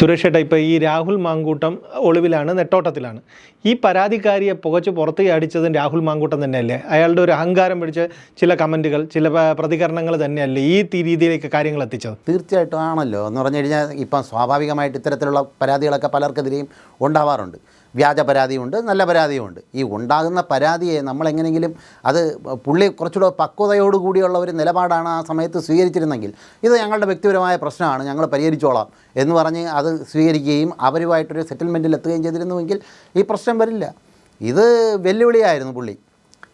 സുരേഷ് ഏട്ടാ ഇപ്പോൾ ഈ രാഹുൽ മാങ്കൂട്ടം ഒളിവിലാണ് നെട്ടോട്ടത്തിലാണ്. ഈ പരാതിക്കാരിയെ പുകച്ച് പുറത്ത് അടിച്ചതും രാഹുൽ മാങ്കൂട്ടം തന്നെയല്ലേ? അയാളുടെ ഒരു അഹങ്കാരം പിടിച്ച ചില കമന്റുകൾ ചില പ്രതികരണങ്ങൾ തന്നെയല്ലേ ഈ രീതിയിലേക്ക് കാര്യങ്ങൾ എത്തിച്ചത്? തീർച്ചയായിട്ടും ആണല്ലോ. എന്ന് പറഞ്ഞു കഴിഞ്ഞാൽ ഇപ്പം സ്വാഭാവികമായിട്ട് ഇത്തരത്തിലുള്ള പരാതികളൊക്കെ പലർക്കെതിരെയും ഉണ്ടാവാറുണ്ട്. വ്യാജ പരാതിയുണ്ട് നല്ല പരാതിയുമുണ്ട്. ഈ ഉണ്ടാകുന്ന പരാതിയെ നമ്മളെങ്ങനെയെങ്കിലും അത് പുള്ളി കുറച്ചുകൂടെ പക്വതയോടുകൂടിയുള്ള ഒരു നിലപാടാണ് ആ സമയത്ത് സ്വീകരിച്ചിരുന്നെങ്കിൽ ഇത് ഞങ്ങളുടെ വ്യക്തിപരമായ പ്രശ്നമാണ് ഞങ്ങൾ പരിഹരിച്ചോളാം എന്ന് പറഞ്ഞ് അത് സ്വീകരിക്കുകയും അവരുമായിട്ടൊരു സെറ്റിൽമെന്റിൽ എത്തുകയും ചെയ്തിരുന്നുവെങ്കിൽ ഈ പ്രശ്നം വരില്ല. ഇത് വെല്ലുവിളിയായിരുന്നു പുള്ളി.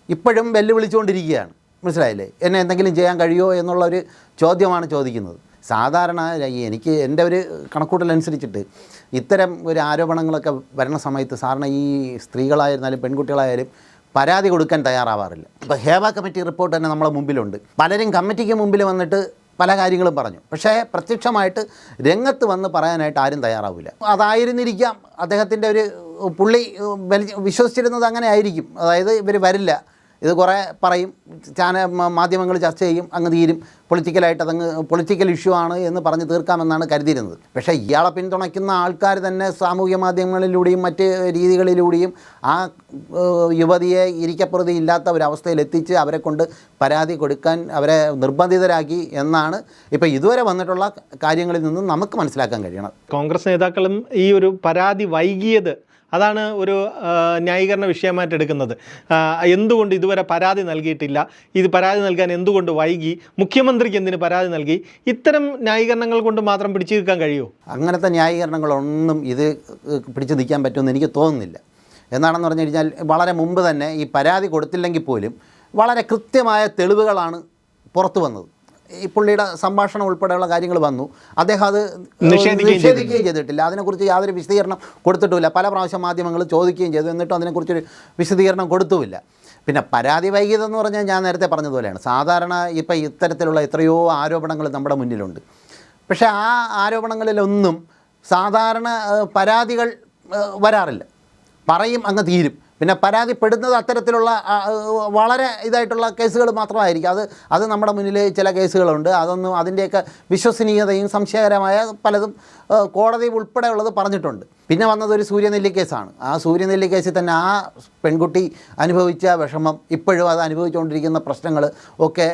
ഇപ്പോഴും വെല്ലുവിളിച്ചുകൊണ്ടിരിക്കുകയാണ്. മനസ്സിലായില്ലേ? എന്നെ എന്തെങ്കിലും ചെയ്യാൻ കഴിയുമോ എന്നുള്ളൊരു ചോദ്യമാണ് ചോദിക്കുന്നത്. സാധാരണ എനിക്ക് എന്റെ ഒരു കണക്കൂട്ടലനുസരിച്ചിട്ട് ഇത്തരം ഒരു ആരോപണങ്ങളൊക്കെ വരുന്ന സമയത്ത് സാറിന് ഈ സ്ത്രീകളായിരുന്നാലും പെൺകുട്ടികളായാലും പരാതി കൊടുക്കാൻ തയ്യാറാവാറില്ല. ഇപ്പോൾ ഹേവ കമ്മിറ്റി റിപ്പോർട്ട് തന്നെ നമ്മളെ മുമ്പിലുണ്ട്. പലരും കമ്മിറ്റിക്ക് മുമ്പിൽ വന്നിട്ട് പല കാര്യങ്ങളും പറഞ്ഞു. പക്ഷേ പ്രത്യക്ഷമായിട്ട് രംഗത്ത് വന്ന് പറയാനായിട്ട് ആരും തയ്യാറാവില്ല. അതായിരുന്നിരിക്കാം. അദ്ദേഹത്തിന്റെ ഒരു പുള്ളി വിശ്വസിച്ചിരുന്നത് അങ്ങനെ ആയിരിക്കും. അതായത് ഇവർ വരില്ല. ഇത് കുറേ പറയും ചാനൽ മാധ്യമങ്ങൾ ചർച്ച ചെയ്യും അങ്ങ് തീരും. പൊളിറ്റിക്കലായിട്ട് അതങ്ങ് പൊളിറ്റിക്കൽ ഇഷ്യൂ ആണ് എന്ന് പറഞ്ഞ് തീർക്കാമെന്നാണ് കരുതിയിരുന്നത്. പക്ഷേ ഇയാളെ പിന്തുണയ്ക്കുന്ന ആൾക്കാർ തന്നെ സാമൂഹ്യ മാധ്യമങ്ങളിലൂടെയും മറ്റ് രീതികളിലൂടെയും ആ യുവതിയെ ഇരിക്കപ്രതി ഇല്ലാത്ത ഒരവസ്ഥയിൽ എത്തിച്ച് അവരെ കൊണ്ട് പരാതി കൊടുക്കാൻ അവരെ നിർബന്ധിതരാക്കി എന്നാണ് ഇപ്പോൾ ഇതുവരെ വന്നിട്ടുള്ള കാര്യങ്ങളിൽ നിന്നും നമുക്ക് മനസ്സിലാക്കാൻ കഴിയണം. കോൺഗ്രസ് നേതാക്കളും ഈ ഒരു പരാതി വൈകിയത് അതാണ് ഒരു ന്യായീകരണ വിഷയമായിട്ട് എടുക്കുന്നത് എന്തുകൊണ്ട് ഇതുവരെ പരാതി നൽകിയിട്ടില്ല? ഇത് പരാതി നൽകാൻ എന്തുകൊണ്ട് വൈകി? മുഖ്യമന്ത്രിക്ക് എന്തിന് പരാതി നൽകി? ഇത്തരം ന്യായീകരണങ്ങൾ കൊണ്ട് മാത്രം പിടിച്ചു നിൽക്കാൻ കഴിയുമോ അങ്ങനത്തെ ന്യായീകരണങ്ങളൊന്നും ഇത് പിടിച്ചു നിൽക്കാൻ പറ്റുമെന്ന് എനിക്ക് തോന്നുന്നില്ല. എന്നാണെന്ന് പറഞ്ഞു കഴിഞ്ഞാൽ വളരെ മുമ്പ് തന്നെ ഈ പരാതി കൊടുത്തില്ലെങ്കിൽ പോലും വളരെ കൃത്യമായ തെളിവുകളാണ് പുറത്തു വന്നത്. ഈ പുള്ളിയുടെ സംഭാഷണം ഉൾപ്പെടെയുള്ള കാര്യങ്ങൾ വന്നു. അദ്ദേഹം അത് നിഷേധിക്കുകയും ചെയ്തിട്ടില്ല. അതിനെക്കുറിച്ച് യാതൊരു വിശദീകരണം കൊടുത്തിട്ടുമില്ല. പല പ്രാവശ്യം മാധ്യമങ്ങൾ ചോദിക്കുകയും ചെയ്തു. എന്നിട്ടും അതിനെക്കുറിച്ചൊരു വിശദീകരണം കൊടുത്തുമില്ല. പിന്നെ പരാതി വൈകിയതെന്ന് പറഞ്ഞാൽ ഞാൻ നേരത്തെ പറഞ്ഞതുപോലെയാണ്. സാധാരണ ഇപ്പം ഇത്തരത്തിലുള്ള എത്രയോ ആരോപണങ്ങൾ നമ്മുടെ മുന്നിലുണ്ട്. പക്ഷേ ആ ആരോപണങ്ങളിലൊന്നും സാധാരണ പരാതികൾ വരാറില്ല. പറയും അങ്ങ് തീരും. പിന്നെ പരാതിപ്പെടുന്നത് അത്തരത്തിലുള്ള വളരെ ഇതായിട്ടുള്ള കേസുകൾ മാത്രമായിരിക്കും. അത് അത് നമ്മുടെ മുന്നിൽ ചില കേസുകളുണ്ട്. അതൊന്നും അതിന്റെയൊക്കെ വിശ്വസനീയതയും സംശയകരമായ പലതും കോടതി ഉൾപ്പെടെയുള്ളത് പറഞ്ഞിട്ടുണ്ട്. പിന്നെ വന്നത് ഒരു സൂര്യനെല്ലി കേസാണ്. ആ സൂര്യനെല്ലി കേസിൽ തന്നെ ആ പെൺകുട്ടി അനുഭവിച്ച വിഷമം ഇപ്പോഴും അത് അനുഭവിച്ചുകൊണ്ടിരിക്കുന്ന പ്രശ്നങ്ങൾ ഒക്കെ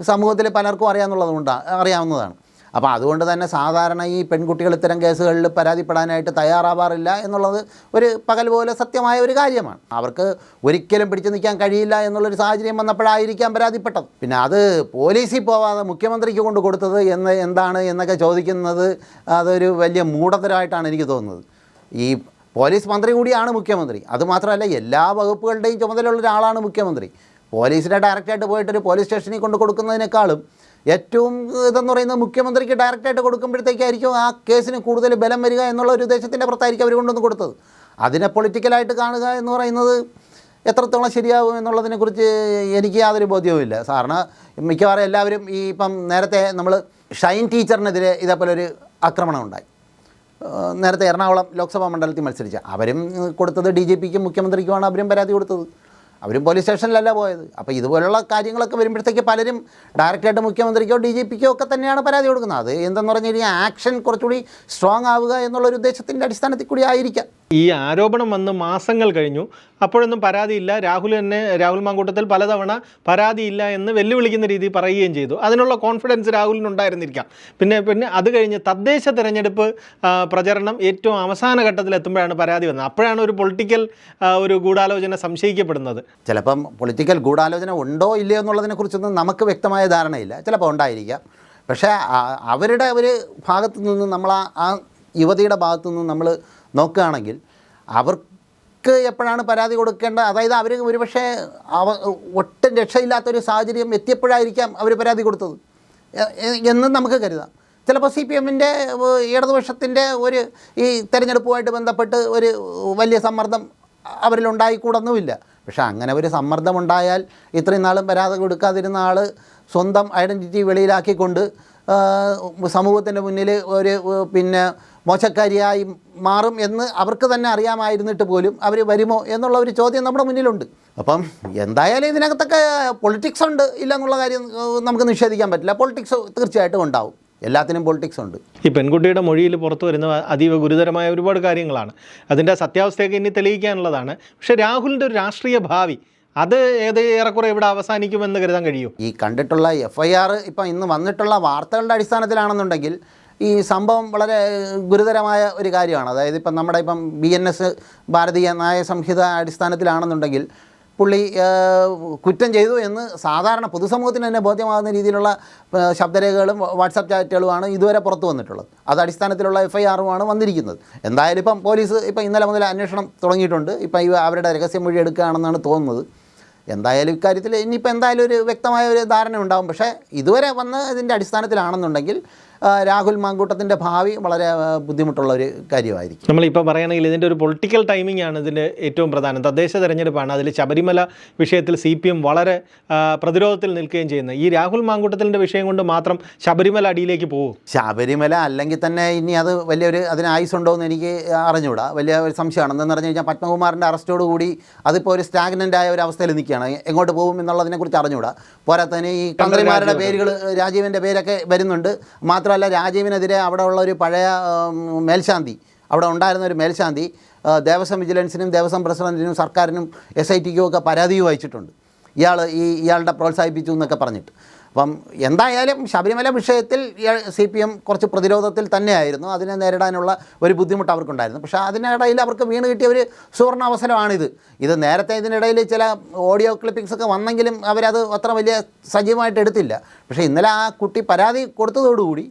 സമൂഹത്തിൽ പലർക്കും അറിയാമെന്നുള്ളതുകൊണ്ടാണ് അറിയാവുന്നതാണ്. അപ്പോൾ അതുകൊണ്ട് തന്നെ സാധാരണ ഈ പെൺകുട്ടികൾ ഇത്തരം കേസുകളിൽ പരാതിപ്പെടാനായിട്ട് തയ്യാറാവാറില്ല എന്നുള്ളത് ഒരു പകൽ പോലെ സത്യമായ ഒരു കാര്യമാണ്. അവർക്ക് ഒരിക്കലും പിടിച്ചു നിൽക്കാൻ കഴിയില്ല എന്നുള്ളൊരു സാഹചര്യം വന്നപ്പോഴായിരിക്കാം പരാതിപ്പെട്ടത്. പിന്നെ അത് പോലീസിൽ പോവാതെ മുഖ്യമന്ത്രിക്ക് കൊണ്ട് കൊടുത്തത് എന്ന് എന്താണ് എന്നൊക്കെ ചോദിക്കുന്നത് അതൊരു വലിയ മൂഢത്തരമായിട്ടാണ് എനിക്ക് തോന്നുന്നത്. ഈ പോലീസ് മന്ത്രി കൂടിയാണ് മുഖ്യമന്ത്രി. അതുമാത്രമല്ല എല്ലാ വകുപ്പുകളുടെയും ചുമതലയുള്ള ഒരാളാണ് മുഖ്യമന്ത്രി. പോലീസിനെ ഡയറക്റ്റായിട്ട് പോയിട്ട് ഒരു പോലീസ് സ്റ്റേഷനിൽ കൊണ്ട് കൊടുക്കുന്നതിനേക്കാളും ഏറ്റവും ഇതെന്ന് പറയുന്നത് മുഖ്യമന്ത്രിക്ക് ഡയറക്റ്റായിട്ട് കൊടുക്കുമ്പോഴത്തേക്കായിരിക്കും ആ കേസിന് കൂടുതൽ ബലം വരിക എന്നുള്ള ഒരു ഉദ്ദേശത്തിന്റെ പുറത്തായിരിക്കും അവർ കൊണ്ടുവന്ന് കൊടുത്തത്. അതിനെ പൊളിറ്റിക്കലായിട്ട് കാണുക എന്ന് പറയുന്നത് എത്രത്തോളം ശരിയാകും എന്നുള്ളതിനെക്കുറിച്ച് എനിക്ക് യാതൊരു ബോധ്യവുമില്ല സാറിന് മിക്കവാറും എല്ലാവരും ഈ ഇപ്പം നേരത്തെ നമ്മൾ ഷൈൻ ടീച്ചറിനെതിരെ ഇതേപോലെ ഒരു ആക്രമണം ഉണ്ടായി. നേരത്തെ എറണാകുളം ലോക്സഭാ മണ്ഡലത്തിൽ മത്സരിച്ച അവരും കൊടുത്തത് ഡി ജി പിക്കും മുഖ്യമന്ത്രിക്കുമാണ് അവരും പരാതി കൊടുത്തത്. അവരും പോലീസ് സ്റ്റേഷനിലല്ല പോയത്. അപ്പോൾ ഇതുപോലുള്ള കാര്യങ്ങളൊക്കെ വരുമ്പോഴത്തേക്ക് പലരും ഡയറക്റ്റായിട്ട് മുഖ്യമന്ത്രിക്കോ ഡി ജി പിക്കോ ഒക്കെ തന്നെയാണ് പരാതി കൊടുക്കുന്നത്. അത് എന്തെന്ന് പറഞ്ഞു കഴിഞ്ഞാൽ ആക്ഷൻ കുറച്ചുകൂടി സ്ട്രോങ് ആവുക എന്നുള്ളൊരു ഉദ്ദേശത്തിന്റെ അടിസ്ഥാനത്തിൽ കൂടി ആയിരിക്കാം. ഈ ആരോപണം വന്ന് മാസങ്ങൾ കഴിഞ്ഞു. അപ്പോഴൊന്നും പരാതിയില്ല. രാഹുൽ തന്നെ രാഹുൽ മാങ്കൂട്ടത്തിൽ പലതവണ പരാതിയില്ല എന്ന് വെല്ലുവിളിക്കുന്ന രീതി പറയുകയും ചെയ്തു. അതിനുള്ള കോൺഫിഡൻസ് രാഹുലിനുണ്ടായിരുന്നിരിക്കാം. പിന്നെ പിന്നെ അത് കഴിഞ്ഞ് തദ്ദേശ തെരഞ്ഞെടുപ്പ് പ്രചരണം ഏറ്റവും അവസാന ഘട്ടത്തിൽ എത്തുമ്പോഴാണ് പരാതി വന്നത്. അപ്പോഴാണ് ഒരു പൊളിറ്റിക്കൽ ഒരു ഗൂഢാലോചന സംശയിക്കപ്പെടുന്നത്. ചിലപ്പം പൊളിറ്റിക്കൽ ഗൂഢാലോചന ഉണ്ടോ ഇല്ലയോ എന്നുള്ളതിനെക്കുറിച്ചൊന്നും നമുക്ക് വ്യക്തമായ ധാരണയില്ല. ചിലപ്പോൾ ഉണ്ടായിരിക്കാം. പക്ഷേ അവരുടെ ഒരു ഭാഗത്തു നിന്ന് നമ്മൾ ആ യുവതിയുടെ ഭാഗത്തുനിന്ന് നമ്മൾ നോക്കുകയാണെങ്കിൽ അവർക്ക് എപ്പോഴാണ് പരാതി കൊടുക്കേണ്ടത്? അതായത് അവർ ഒരുപക്ഷെ അവ ഒട്ടും രക്ഷയില്ലാത്തൊരു സാഹചര്യം എത്തിയപ്പോഴായിരിക്കാം അവർ പരാതി കൊടുത്തത്. എ- എ- നമുക്ക് കരുതാം. ചിലപ്പോൾ സി പി എമ്മിന്റെ ഇടതുപക്ഷത്തിന്റെ ഒരു ഈ തെരഞ്ഞെടുപ്പുമായിട്ട് ബന്ധപ്പെട്ട് ഒരു വലിയ സമ്മർദ്ദം അവരിലുണ്ടായിക്കൂടൊന്നുമില്ല പക്ഷേ അങ്ങനെ ഒരു സമ്മർദ്ദമുണ്ടായാൽ ഇത്രയും നാളും പരാതി കൊടുക്കാതിരുന്ന ആൾ സ്വന്തം ഐഡന്റിറ്റി വെളിയിലാക്കിക്കൊണ്ട് സമൂഹത്തിന്റെ മുന്നിൽ ഒരു പിന്നെ മോശക്കാരിയായി മാറും എന്ന് അവർക്ക് തന്നെ അറിയാമായിരുന്നിട്ട് പോലും അവർ വരുമോ എന്നുള്ള ഒരു ചോദ്യം നമ്മുടെ മുന്നിലുണ്ട്. അപ്പം എന്തായാലും ഇതിനകത്തൊക്കെ പൊളിറ്റിക്സ് ഉണ്ട് ഇല്ല എന്നുള്ള കാര്യം നമുക്ക് നിഷേധിക്കാൻ പറ്റില്ല. പൊളിറ്റിക്സ് തീർച്ചയായിട്ടും ഉണ്ടാവും. എല്ലാത്തിനും പൊളിറ്റിക്സ് ഉണ്ട്. ഈ പെൺകുട്ടിയുടെ മൊഴിയിൽ പുറത്തു വരുന്ന അതീവ ഗുരുതരമായ ഒരുപാട് കാര്യങ്ങളാണ്. അതിന്റെ സത്യാവസ്ഥയൊക്കെ ഇനി തെളിയിക്കാനുള്ളതാണ്. പക്ഷേ രാഹുലിന്റെ ഒരു രാഷ്ട്രീയ ഭാവി അത് ഏത് ഏറെക്കുറെ ഇവിടെ അവസാനിക്കുമെന്ന് കരുതാൻ കഴിയും. ഈ കണ്ടിട്ടുള്ള എഫ് ഐ ആർ ഇപ്പം ഇന്ന് വന്നിട്ടുള്ള വാർത്തകളുടെ അടിസ്ഥാനത്തിലാണെന്നുണ്ടെങ്കിൽ ഈ സംഭവം വളരെ ഗുരുതരമായ ഒരു കാര്യമാണ്. അതായത് ഇപ്പം നമ്മുടെ ഇപ്പം ബി എൻ എസ് ഭാരതീയ നയ സംഹിത അടിസ്ഥാനത്തിലാണെന്നുണ്ടെങ്കിൽ പുള്ളി കുറ്റം ചെയ്തു എന്ന് സാധാരണ പൊതുസമൂഹത്തിന് തന്നെ ബോധ്യമാകുന്ന രീതിയിലുള്ള ശബ്ദരേഖകളും വാട്സാപ്പ് ചാറ്റുകളുമാണ് ഇതുവരെ പുറത്തു വന്നിട്ടുള്ളത്. അത് അടിസ്ഥാനത്തിലുള്ള എഫ് ഐ ആറുമാണ് വന്നിരിക്കുന്നത്. എന്തായാലും ഇപ്പം പോലീസ് ഇപ്പം ഇന്നലെ മുതൽ അന്വേഷണം തുടങ്ങിയിട്ടുണ്ട്. ഇപ്പം അവരുടെ രഹസ്യമൊഴി എടുക്കുകയാണെന്നാണ് തോന്നുന്നത്. എന്തായാലും ഇക്കാര്യത്തിൽ ഇനിയിപ്പോൾ എന്തായാലും ഒരു വ്യക്തമായ ഒരു ധാരണ ഉണ്ടാകും പക്ഷേ ഇതുവരെ വന്ന് ഇതിന്റെ അടിസ്ഥാനത്തിലാണെന്നുണ്ടെങ്കിൽ രാഹുൽ മാങ്കൂട്ടത്തിന്റെ ഭാവി വളരെ ബുദ്ധിമുട്ടുള്ള ഒരു കാര്യമായിരിക്കും. നമ്മളിപ്പോൾ പറയുകയാണെങ്കിൽ ഇതിന്റെ ഒരു പൊളിറ്റിക്കൽ ടൈമിംഗ് ആണ് ഇതിന്റെ ഏറ്റവും പ്രധാനം. തദ്ദേശ തെരഞ്ഞെടുപ്പാണ് അതിൽ ശബരിമല വിഷയത്തിൽ സി പി എം വളരെ പ്രതിരോധത്തിൽ നിൽക്കുകയും ചെയ്യുന്നത്. ഈ രാഹുൽ മാങ്കൂട്ടത്തിന്റെ വിഷയം കൊണ്ട് മാത്രം ശബരിമല അടിയിലേക്ക് പോകും ശബരിമല അല്ലെങ്കിൽ തന്നെ ഇനി അത് വലിയൊരു അതിന് ആയുസ് ഉണ്ടോ എന്ന് എനിക്ക് അറിഞ്ഞുകൂടാ. വലിയ ഒരു സംശയമാണ്. എന്തെന്ന് പറഞ്ഞു കഴിഞ്ഞാൽ പത്മകുമാറിന്റെ അറസ്റ്റോട് കൂടി അതിപ്പോൾ ഒരു സ്റ്റാഗ്നന്റ് ആയ ഒരു അവസ്ഥയിൽ നിൽക്കുകയാണ്. എങ്ങോട്ട് പോകും എന്നുള്ളതിനെക്കുറിച്ച് അറിഞ്ഞുകൂടാ. പോരാത്തതിന് ഈ മന്ത്രിമാരുടെ പേരുകൾ രാജീവിന്റെ പേരൊക്കെ വരുന്നുണ്ട്. മാത്രമല്ല രാജീവിനെതിരെ അവിടെ ഉള്ള ഒരു പഴയ മേൽശാന്തി അവിടെ ഉണ്ടായിരുന്ന ഒരു മേൽശാന്തി ദേവസ്വം വിജിലൻസിനും ദേവസ്വം പ്രസിഡന്റിനും സർക്കാരിനും എസ് ഐ ടിക്കും ഒക്കെ പരാതിയും വായിച്ചിട്ടുണ്ട് ഇയാൾ ഈ ഇയാളുടെ പ്രോത്സാഹിപ്പിച്ചു എന്നൊക്കെ പറഞ്ഞിട്ട്. അപ്പം എന്തായാലും ശബരിമല വിഷയത്തിൽ സി പി എം കുറച്ച് പ്രതിരോധത്തിൽ തന്നെയായിരുന്നു. അതിനെ നേരിടാനുള്ള ഒരു ബുദ്ധിമുട്ട് അവർക്കുണ്ടായിരുന്നു. പക്ഷേ അതിനിടയിൽ അവർക്ക് വീണ് കിട്ടിയ ഒരു സുവർണ അവസരമാണിത്. ഇത് നേരത്തെ ഇതിനിടയിൽ ചില ഓഡിയോ ക്ലിപ്പിംഗ്സ് ഒക്കെ വന്നെങ്കിലും അവരത് അത്ര വലിയ സജീവമായിട്ട് എടുത്തില്ല. പക്ഷേ ഇന്നലെ ആ കുട്ടി പരാതി കൊടുത്തതോടുകൂടി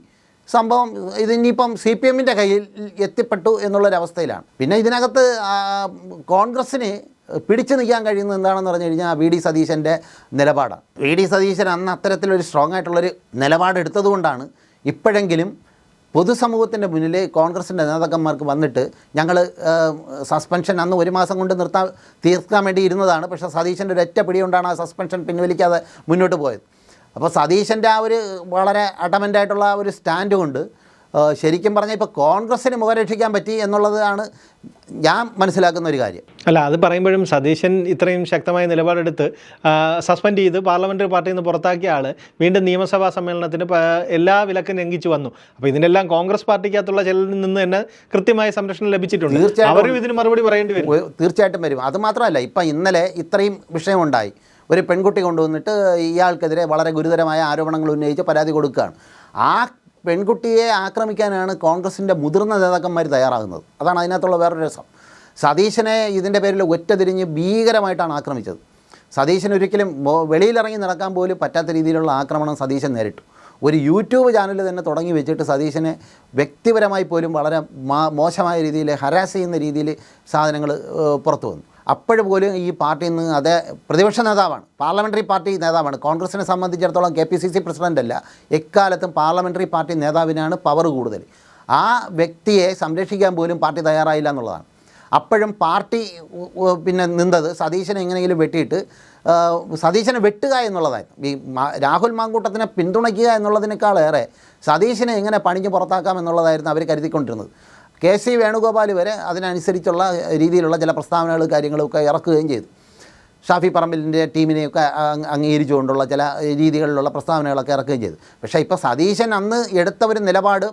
സംഭവം ഇതിനിപ്പം സി പി എമ്മിന്റെ കയ്യിൽ എത്തിപ്പെട്ടു എന്നുള്ളൊരവസ്ഥയിലാണ്. പിന്നെ ഇതിനകത്ത് കോൺഗ്രസ്സിന് പിടിച്ചു നിൽക്കാൻ കഴിയുന്നത് എന്താണെന്ന് പറഞ്ഞു കഴിഞ്ഞാൽ വി ഡി സതീശന്റെ നിലപാടാണ്. വി ഡി സതീശൻ അന്ന് അത്തരത്തിലൊരു സ്ട്രോങ് ആയിട്ടുള്ളൊരു നിലപാടെടുത്തതുകൊണ്ടാണ് ഇപ്പോഴെങ്കിലും പൊതുസമൂഹത്തിന്റെ മുന്നിൽ കോൺഗ്രസിന്റെ നേതാക്കന്മാർക്ക് വന്നിട്ട് ഞങ്ങൾ സസ്പെൻഷൻ അന്ന് ഒരു മാസം കൊണ്ട് നിർത്താൻ തീർക്കാൻ വേണ്ടി ഇരുന്നതാണ്. പക്ഷേ സതീശന്റെ പിടി കൊണ്ടാണ് ആ സസ്പെൻഷൻ പിൻവലിക്കാതെ മുന്നോട്ട് പോയത്. അപ്പോൾ സതീശന്റെ ആ ഒരു വളരെ അഡമന്റായിട്ടുള്ള ആ ഒരു സ്റ്റാൻഡ് കൊണ്ട് ശരിക്കും പറഞ്ഞാൽ ഇപ്പോൾ കോൺഗ്രസ്സിന് മുഖരക്ഷിക്കാൻ പറ്റി എന്നുള്ളതാണ് ഞാൻ മനസ്സിലാക്കുന്ന ഒരു കാര്യം. അല്ല അത് പറയുമ്പോഴും സതീശൻ ഇത്രയും ശക്തമായ നിലപാടെടുത്ത് സസ്പെൻഡ് ചെയ്ത് പാർലമെന്ററി പാർട്ടിയിൽ നിന്ന് പുറത്താക്കിയ ആൾ വീണ്ടും നിയമസഭാ സമ്മേളനത്തിന് എല്ലാ വിലക്കും ലംഘിച്ചു വന്നു. അപ്പോൾ ഇതിനെല്ലാം കോൺഗ്രസ് പാർട്ടിക്കകത്തുള്ള ചിലരിൽ നിന്ന് തന്നെ കൃത്യമായ സംരക്ഷണം ലഭിച്ചിട്ടുണ്ട്. തീർച്ചയായിട്ടും. അവരും ഇതിന് മറുപടി പറയേണ്ടി വരും. തീർച്ചയായിട്ടും വരും. അത് മാത്രമല്ല ഇപ്പം ഇന്നലെ ഇത്രയും വിഷയമുണ്ടായി. ഒരു പെൺകുട്ടി കൊണ്ടുവന്നിട്ട് ഇയാൾക്കെതിരെ വളരെ ഗുരുതരമായ ആരോപണങ്ങൾ ഉന്നയിച്ച് പരാതി കൊടുക്കുകയാണ്. ആ പെൺകുട്ടിയെ ആക്രമിക്കാനാണ് കോൺഗ്രസിന്റെ മുതിർന്ന നേതാക്കന്മാർ തയ്യാറാകുന്നത്. അതാണ് അതിനകത്തുള്ള വേറൊരു രസം. സതീശനെ ഇതിന്റെ പേരിൽ ഒറ്റ തിരിഞ്ഞ് ഭീകരമായിട്ടാണ് ആക്രമിച്ചത്. സതീശൻ ഒരിക്കലും വെളിയിലിറങ്ങി നടക്കാൻ പോലും പറ്റാത്ത രീതിയിലുള്ള ആക്രമണം സതീശൻ നേരിട്ടു. ഒരു യൂട്യൂബ് ചാനൽ തന്നെ തുടങ്ങി വെച്ചിട്ട് സതീശനെ വ്യക്തിപരമായി പോലും വളരെ മോശമായ രീതിയിൽ ഹരാസ് ചെയ്യുന്ന രീതിയിൽ സാധനങ്ങൾ പുറത്തു വന്നു. അപ്പോഴും പോലും ഈ പാർട്ടിയിൽ നിന്ന് അതേ പ്രതിപക്ഷ നേതാവാണ് പാർലമെന്ററി പാർട്ടി നേതാവാണ്. കോൺഗ്രസിനെ സംബന്ധിച്ചിടത്തോളം K P C C president അല്ല എക്കാലത്തും പാർലമെന്ററി പാർട്ടി നേതാവിനാണ് പവർ കൂടുതൽ. ആ വ്യക്തിയെ സംരക്ഷിക്കാൻ പോലും പാർട്ടി തയ്യാറായില്ല എന്നുള്ളതാണ്. അപ്പോഴും പാർട്ടി പിന്നെ നിന്നത് സതീശനെ എങ്ങനെയെങ്കിലും വെട്ടിയിട്ട് സതീശനെ വെട്ടുക എന്നുള്ളതായിരുന്നു. ഈ രാഹുൽ മാങ്കൂട്ടത്തിനെ പിന്തുണയ്ക്കുക എന്നുള്ളതിനേക്കാളേറെ സതീശനെ എങ്ങനെ പണിഞ്ഞ് പുറത്താക്കാം എന്നുള്ളതായിരുന്നു അവർ കരുതിക്കൊണ്ടിരുന്നത്. കെ സി വേണുഗോപാൽ വരെ അതിനനുസരിച്ചുള്ള രീതിയിലുള്ള ചില പ്രസ്താവനകൾ കാര്യങ്ങളൊക്കെ ഇറക്കുകയും ചെയ്തു. ഷാഫി പറമ്പിലിന്റെ ടീമിനെയൊക്കെ അംഗീകരിച്ചുകൊണ്ടുള്ള ചില രീതികളിലുള്ള പ്രസ്താവനകളൊക്കെ ഇറക്കുകയും ചെയ്തു. പക്ഷേ ഇപ്പോൾ സതീശൻ അന്ന് എടുത്ത ഒരു നിലപാട്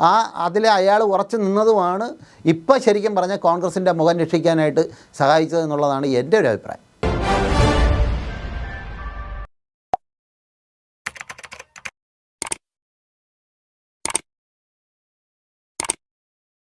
ആ അതിൽ അയാൾ ഉറച്ചു നിന്നതുമാണ് ഇപ്പോൾ ശരിക്കും പറഞ്ഞാൽ കോൺഗ്രസിന്റെ മുഖം രക്ഷിക്കാനായിട്ട് സഹായിച്ചത് എന്നുള്ളതാണ് എന്റെ ഒരു അഭിപ്രായം.